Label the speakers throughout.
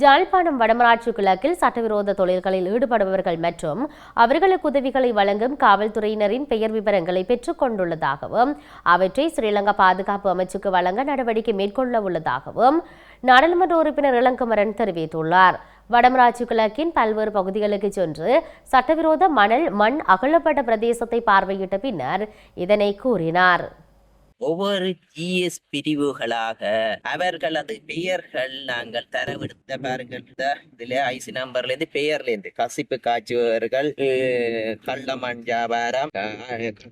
Speaker 1: ஜாழ்ப்பாணம் வடமராட்சி கிழக்கில் சட்டவிரோத தொழில்களில் ஈடுபடுபவர்கள் மற்றும் அவர்களுக்கு உதவிகளை வழங்கும் காவல்துறையினரின் பெயர் விவரங்களை பெற்றுக் கொண்டுள்ளதாகவும் அவற்றை ஸ்ரீலங்கா பாதுகாப்பு அமைச்சுக்கு வழங்க நடவடிக்கை மேற்கொள்ள உள்ளதாகவும் நாடாளுமன்ற உறுப்பினர் இளங்குமரன் தெரிவித்துள்ளார். வடமராட்சி கிழக்கின் பல்வேறு பகுதிகளுக்கு சென்று சட்டவிரோத மணல் மண் அகழப்பட்ட பிரதேசத்தை பார்வையிட்ட பின்னர் இதனை கூறினார்.
Speaker 2: ஒவ்வொரு ஜிஎஸ் பிரிவுகளாக அவர்களது பெயர்கள் நாங்கள் தரவெடுத்த பாருங்கள். இதுல ஐசி நம்பர்ல இருந்து பெயர்ல இருந்து கசிப்பு காய்ச்சுவர்கள் கள்ளமண் வியாபாரம்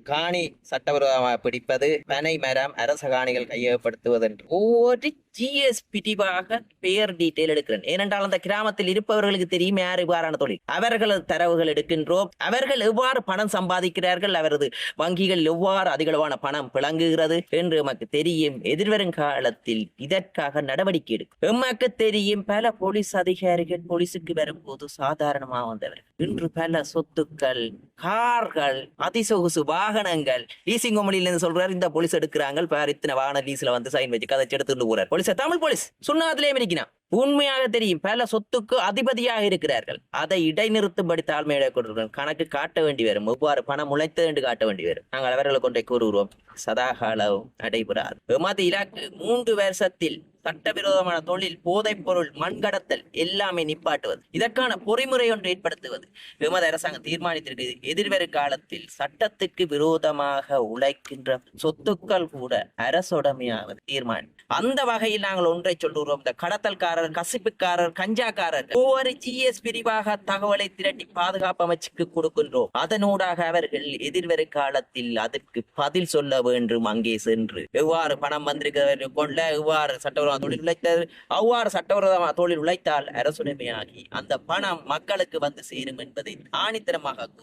Speaker 2: காணி சட்டவிரோதமாக பிடிப்பது பனை மரம் அரச காணிகள் கையகப்படுத்துவது என்று ஒவ்வொரு ஜிஎஸ்பிடிவாக பெயர் டீட்டெயில் எடுக்கிறேன். ஏனென்றால் அந்த கிராமத்தில் இருப்பவர்களுக்கு தெரியும் யார் இவ்வாறான தொழில். அவர்களது தரவுகள் எடுக்கின்றோம். அவர்கள் எவ்வாறு பணம் சம்பாதிக்கிறார்கள்? அவரது வங்கிகள் எவ்வாறு அதிகளவான பணம் பிளங்குகிறது? என்று எமக்கு தெரியும். எதிர்வரும் காலத்தில் இதற்காக நடவடிக்கை எடுக்கும். எமக்கு தெரியும் பல போலீஸ் அதிகாரிகள் போலீஸுக்கு வரும்போது சாதாரணமா வந்தவர்கள். இன்று பல சொத்துக்கள் கார்கள் அதிசொகுசு வாகனங்கள் லீசிங் கம்பெனில இருந்து சொல்றாரு இந்த போலீஸ் எடுக்கிறாங்க. பாரு இத்தனை வாகன லீஸ்ல வந்து சைன் வச்சு கதை எடுத்துட்டு போறாரு. போலீஸ் தமிழ் போலீஸ் சுண்ணாத்திலே இருக்கிறான் உண்மையாக தெரியும் பல சொத்துக்கு அதிபதியாக இருக்கிறார்கள். அதை இடைநிறுத்தும்படி தாழ்மையிட கொண்டிருக்கிறோம் கணக்கு காட்ட வேண்டி வரும். எவ்வாறு பணம் உழைத்தது என்று காட்ட வேண்டி வரும். நாங்கள் அவர்களை கொண்டே கூறுகிறோம். சதாகாலவும் நடைபெறாது. எமது இலக்கு மூன்று வருஷத்தில் சட்டவிரோதமான தொழில் போதைப் பொருள் மண்கடத்தல் எல்லாமே நிப்பாட்டுவது. இதற்கான பொறிமுறை ஒன்று ஏற்படுத்துவது. விமத அரசாங்கம் தீர்மானித்திருக்கு எதிர்வரும் காலத்தில் சட்டத்துக்கு விரோதமாக உழைக்கின்ற சொத்துக்கள் கூட அரசுடமையாவது தீர்மானம். அந்த வகையில் நாங்கள் ஒன்றை சொல்லுகிறோம். இந்த கடத்தல்காரர் கசிப்புக்காரர் கஞ்சாக்காரர் ஒவ்வொரு ஜிஎஸ் பிரிவாக தகவலை திரட்டி பாதுகாப்பு அமைச்சுக்கு கொடுக்கின்றோம். அதனூடாக அவர்கள் எதிர்வரும் காலத்தில் அதற்கு பதில் சொல்ல வேண்டும். அங்கே சென்று எவ்வாறு பணம் வந்திருக்கிறவர்கள் கொள்ள எவ்வாறு சட்டவிரோத தொழில் உழைத்தது. அவ்வாறு சட்டவிரோதமாக தொழில் உழைத்தால் அரசுடைமையாகி அந்த பணம் மக்களுக்கு வந்து சேரும் என்பதை ஆணித்தரமாக